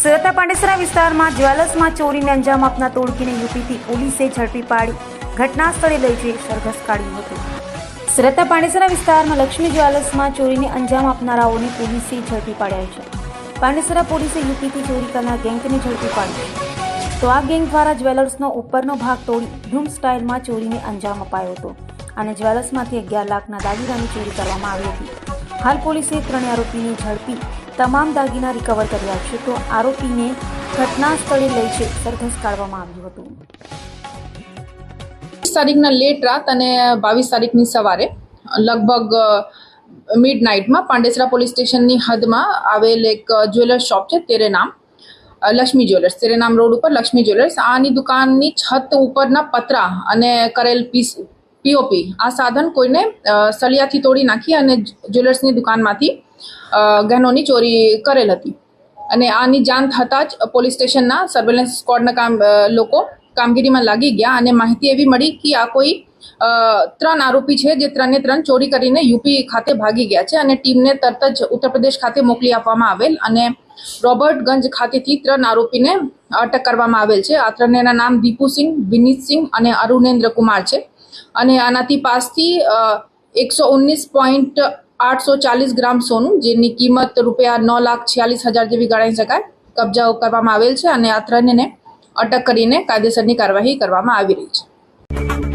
સુરતના પાંડેસરા વિસ્તારમાં જ્વેલર્સમાં ચોરીને અંજામ આપનાર ટોળકીને યુપીથી પોલીસે ઝડપી પાડી. ઘટના સ્થળે લઈ જઈ સરઘસ કાઢ્યું હતું. સુરતના પાંડેસરા વિસ્તારમાં લક્ષ્મી જ્વેલર્સમાં ચોરીને અંજામ આપનારાઓને પોલીસે ઝડપી પાડ્યા છે. પાંડેસરા પોલીસે યુપીથી ચોરી કરનાર ગેંગને ઝડપી પાડી તો આ ગેંગ દ્વારા જ્વેલર્સનો ઉપરનો ભાગ તોડી ધૂમ સ્ટાઇલમાં ચોરીને અંજામ અપાયો હતો. અને જ્વેલર્સમાંથી અગિયાર લાખના દાગીનાની ચોરી કરવામાં આવી હતી. હાલ પોલીસે ત્રણેય આરોપીને ઝડપી તમામ દાગીના રિકવર કર્યા છે તો આરોપીને ઘટના સ્થળે લઈ છે સરઘસ કાઢવામાં આવ્યું હતું. ત્રીસ તારીખના લેટ રાત અને બાવીસ તારીખની સવારે, લગભગ મિડ નાઇટમાં પાંડેસરા પોલીસ સ્ટેશનની હદમાં આવેલ એક જ્વેલર્સ શોપ છે તેરે નામ લક્ષ્મી જ્વેલર્સ તેરે નામ રોડ ઉપર લક્ષ્મી જ્વેલર્સ આની દુકાનની છત ઉપરના પતરા અને કરેલ પીસ પીઓપી આ સાધન કોઈને સળિયાથી તોડી નાખી અને જ્વેલર્સની દુકાનમાંથી ગહેનોની ચોરી કરેલ હતી. અને આની જાણ થતાં જ પોલીસ સ્ટેશનના સર્વેલન્સ સ્કોડના કામ લોકો કામગીરીમાં લાગી ગયા અને માહિતી એવી મળી કે આ કોઈ ત્રણ આરોપી છે જે ત્રણે ત્રણ ચોરી કરીને યુપી ખાતે ભાગી ગયા છે અને ટીમને તરત જ ઉત્તર પ્રદેશ ખાતે મોકલી આપવામાં આવેલ અને રોબર્ટગંજ ખાતેથી ત્રણ આરોપીને અટક કરવામાં આવેલ છે. આ ત્રણેના નામ દીપુસિંહ વિનીતસિંહ અને અરુણેન્દ્ર કુમાર છે. અને આનાથી પાસથી એકસો ઓગણીસ પોઈન્ટ આઠસો ચાલીસ ગ્રામ સોનું, જેની કિંમત રૂપિયા નવ લાખ છ્યાલીસ હજાર જેવી ગણાઈ શકાય, કબજાઓ કરવામાં આવેલ છે અને આ ત્રણેને અટક કરીને કાયદેસરની કાર્યવાહી કરવામાં આવી રહી છે.